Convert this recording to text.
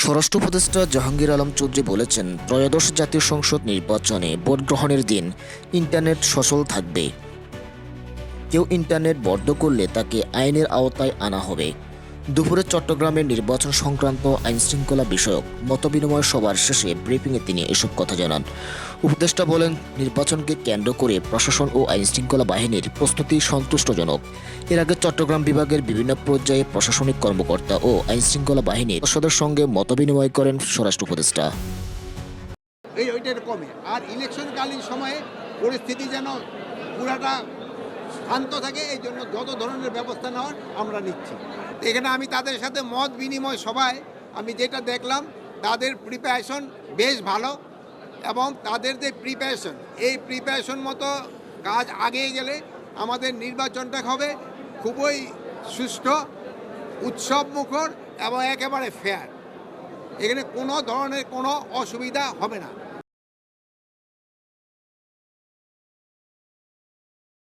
স্বরাষ্ট্র উপদেষ্টা জাহাঙ্গীর আলম চৌধুরী বলেছেন, ত্রয়োদশ জাতীয় সংসদ নির্বাচনে ভোট গ্রহণের দিন ইন্টারনেট সচল থাকবে। কেউ ইন্টারনেট বন্ধ করলে তাকে আইনের আওতায় আনা হবে। দুপুরে চট্টগ্রামের নির্বাচন সংক্রান্ত আইনশৃঙ্খলা বিষয়ক মতবিনিময় সভার শেষে ব্রিফিংয়ে তিনি এসব কথা জানান। উপদেষ্টা বলেন, নির্বাচনকে কেন্দ্র করে প্রশাসন ও আইনশৃঙ্খলা বাহিনীর প্রস্তুতি সন্তুষ্টজনক। এর আগে চট্টগ্রাম বিভাগের বিভিন্ন পর্যায়ে প্রশাসনিক কর্মকর্তা ও আইনশৃঙ্খলা বাহিনীর সদস্যদের সঙ্গে মতবিনিময় করেন স্বরাষ্ট্র উপদেষ্টা। এই ওইটার কমে। আর ইলেকশনকালীন সময়ে পরিস্থিতি যেন পুরাটা শান্ত থাকে, এই জন্য যত ধরনের ব্যবস্থা নেওয়ার আমরা নিচ্ছি। এখানে আমি তাদের সাথে মত বিনিময় সভায় আমি যেটা দেখলাম, তাদের প্রিপারেশন বেশ ভালো এবং তাদের যে প্রিপারেশন এই প্রিপারেশন মতো কাজ আগিয়ে গেলে আমাদের নির্বাচনটা হবে খুবই সুষ্ঠু উৎসব মুখর এবং একেবারে ফেয়ার এখানে কোনো ধরনের কোনো অসুবিধা হবে না।